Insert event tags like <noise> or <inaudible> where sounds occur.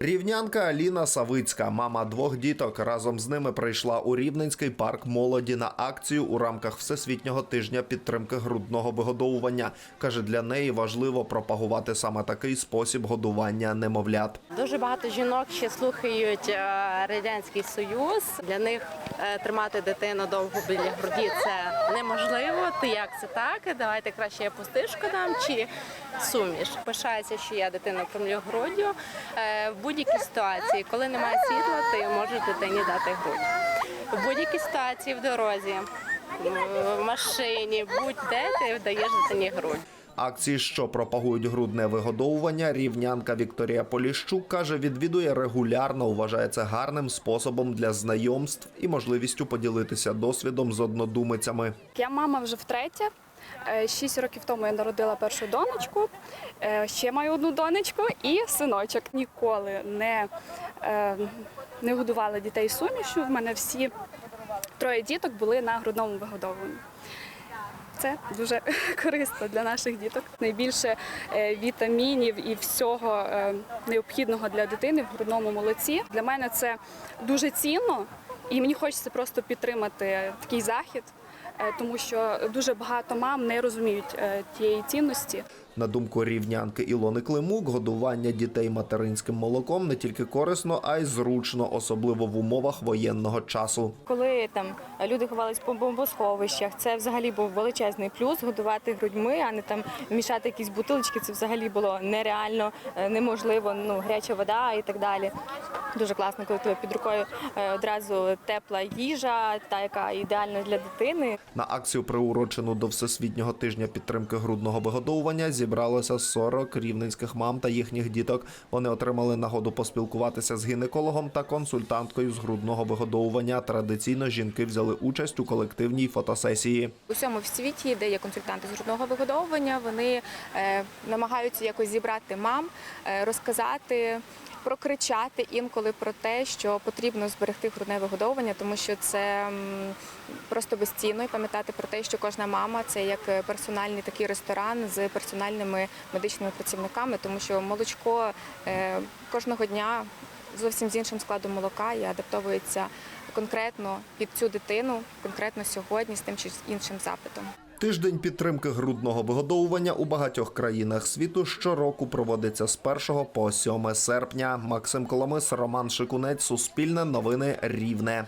Рівнянка Аліна Савицька, мама двох діток, разом з ними прийшла у Рівненський парк молоді на акцію у рамках Всесвітнього тижня підтримки грудного вигодовування. Каже, для неї важливо пропагувати саме такий спосіб годування немовлят. Дуже багато жінок ще слухають е, радянський союз. Для них е, тримати дитину довго біля груді це неможливо. Ти як це так? Давайте краще я пустишку дам чи суміш. Пишається, що я дитину кормлю груддю. Будь-якій ситуації, коли немає світла, ти можеш дитині дати грудь. В будь-якій ситуації в дорозі, в машині, будь-де ти вдаєш дитині грудь. Акції, що пропагують грудне вигодовування, рівнянка Вікторія Поліщук каже, відвідує регулярно. Вважає це гарним способом для знайомств і можливістю поділитися досвідом з однодумицями. Я мама вже втретє. Е, Шість років тому я народила першу донечку, е, ще маю одну донечку і синочок. Ніколи не, е, не годувала дітей сумішю. В мене всі троє діток були на грудному вигодовуванні. Це дуже <laughs> корисно для наших діток. Найбільше вітамінів і всього необхідного для дитини в грудному молоці. Для мене це дуже цінно, і мені хочеться просто підтримати такий захід, тому що дуже багато мам не розуміють е, тієї цінності. На думку рівнянки Ілони Климук, годування дітей материнським молоком не тільки корисно, а й зручно, особливо в умовах воєнного часу. Коли там люди ховались по бомбосховищах, це взагалі був величезний плюс годувати грудьми, а не там мішати якісь бутилочки. Це взагалі було нереально, е, неможливо. Ну гаряча вода і так далі. Дуже класно, коли тебе під рукою е, одразу тепла їжа, та яка ідеальна для дитини. На акцію, приурочену до Всесвітнього тижня підтримки грудного вигодовування, зібралося 40 рівненських мам та їхніх діток. Вони отримали нагоду поспілкуватися з гінекологом та консультанткою з грудного вигодовування. Традиційно жінки взяли участь у колективній фотосесії. У всьому в світі, де є консультанти з грудного вигодовування, вони е, намагаються якось зібрати мам, е, розказати. Прокричати інколи про те, що потрібно зберегти грудне вигодовування, тому що це просто безцінно і пам'ятати про те, що кожна мама це як персональний такий ресторан з персональними медичними працівниками, тому що молочко е, кожного дня зовсім з іншим складом молока і адаптовується конкретно під цю дитину, конкретно сьогодні з тим чи з іншим запитом. Тиждень підтримки грудного вигодовування у багатьох країнах світу щороку проводиться з 1 по 7 серпня. Максим Коломис, Роман Шикунець, Суспільне новини Рівне.